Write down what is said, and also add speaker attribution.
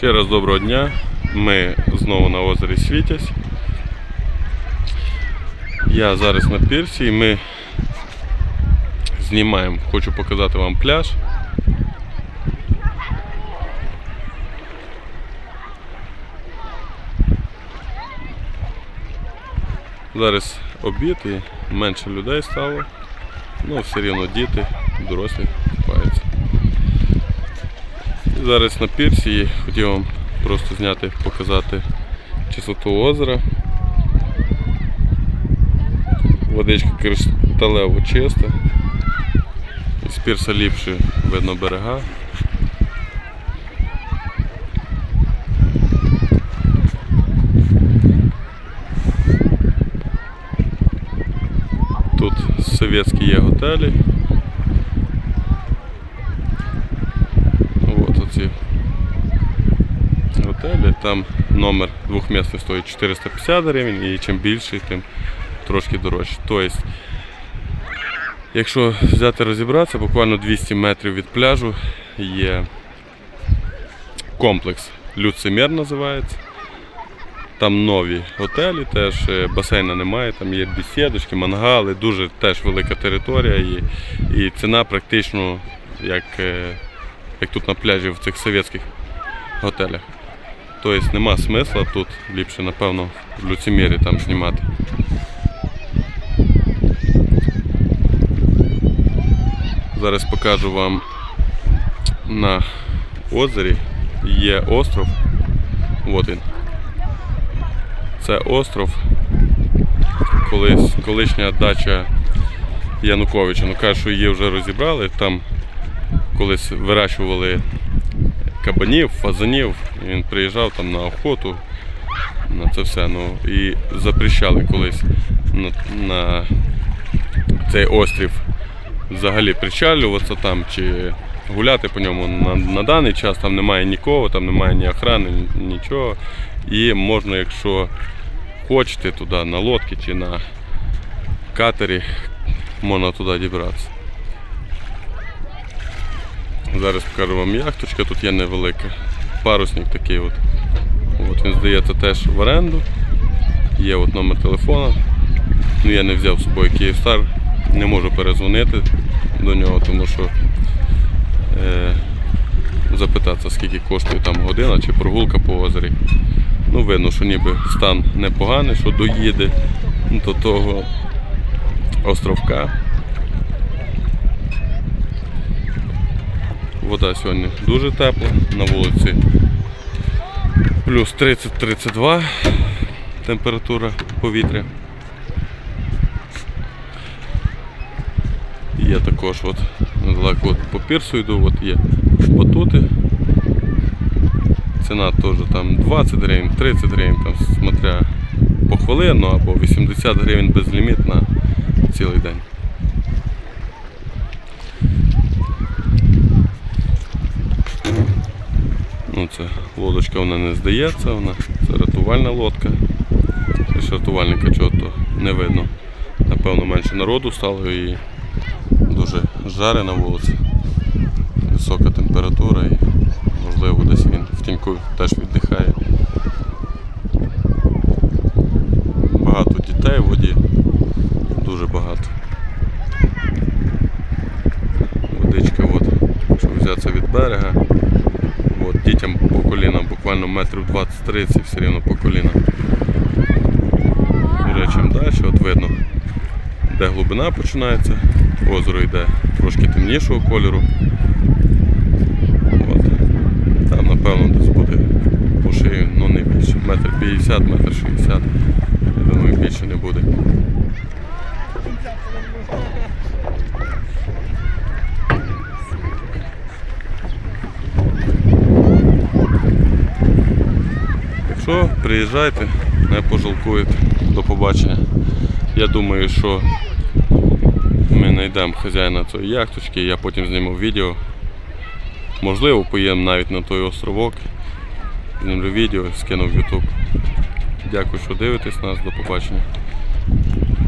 Speaker 1: Ще раз доброго дня. Ми знову на озері Світязь. Я зараз на пірсі і ми знімаємо. Хочу показати вам пляж. Зараз обід і менше людей стало. Ну, все рівно діти, дорослі зараз на пірсі і хотів вам просто зняти, показати чистоту озера. Водичка кришталево чиста. З пірса ліпше видно берега. Тут совєтські є готелі. От оці готелі. Там номер двохмісний стоїть 450 гривень і чим більший, тим трошки дорожче. Тобто, якщо взяти розібратися, буквально 200 метрів від пляжу є комплекс Люцимер називається. Там нові готелі, теж е, басейна немає, там є бесідочки, мангали, дуже теж велика територія і, і ціна практично як, е, як тут на пляжі в цих совєтських готелях. Тобто нема смисла тут ліпше, напевно, в Люцимері там знімати. Зараз покажу вам на озері є остров. От він. Це остров. Колись, колишня дача Януковича. Ну кажуть, що її вже розібрали. Там колись вирощували кабанів, фазанів. Він приїжджав там на охоту. На це все. Ну, і запрещали колись на, на цей острів взагалі причалюватися там чи гуляти по ньому на, на даний час там немає нікого, там немає ні охрани, нічого. І можна, якщо хочете туди на лодці чи на катері, можна туди дібратися. Зараз покажу вам яхточка, тут є невелика. Парусник такий от. От він здається теж в оренду. Є от номер телефона. Ну я не взяв з собою Київстар, не можу перезвонити до нього, тому що е, запитатися, скільки коштує там година чи прогулка по озері. Ну, видно, що ніби стан непоганий, що доїде до того островка. Вода сьогодні дуже тепла, на вулиці плюс 30-32 температура повітря. Є також от, недалеко от по пірсу йду, от є батути. Ціна теж там 20 гривень, 30 гривень, там, смотря по хвилину або 80 гривень безліміт на цілий день. Ну, це лодочка вона не здається, вона це рятувальна лодка. Це рятувальника чого то не видно. Напевно, менше народу стало і дуже жаре на вулиці. Висока температура і можливо десь він в тіньку теж віддихає. Багато дітей в воді, дуже багато. Водичка, от, якщо взятися від берега, дітям по колінам, буквально метрів 20-30 все рівно по колінам. Вже далі, от видно, де глибина починається, озеро йде трошки темнішого кольору. От. Там напевно десь буде по шиї, ну не більше, метр 50, метр 60. Я думаю, більше не буде. Якщо приїжджайте, не пожалкуєте. До побачення. Я думаю, що ми знайдемо хазяїна цієї яхточки, я потім зніму відео. Можливо, поїдемо навіть на той островок. Знімлю відео, скину в YouTube. Дякую, що дивитесь нас. До побачення.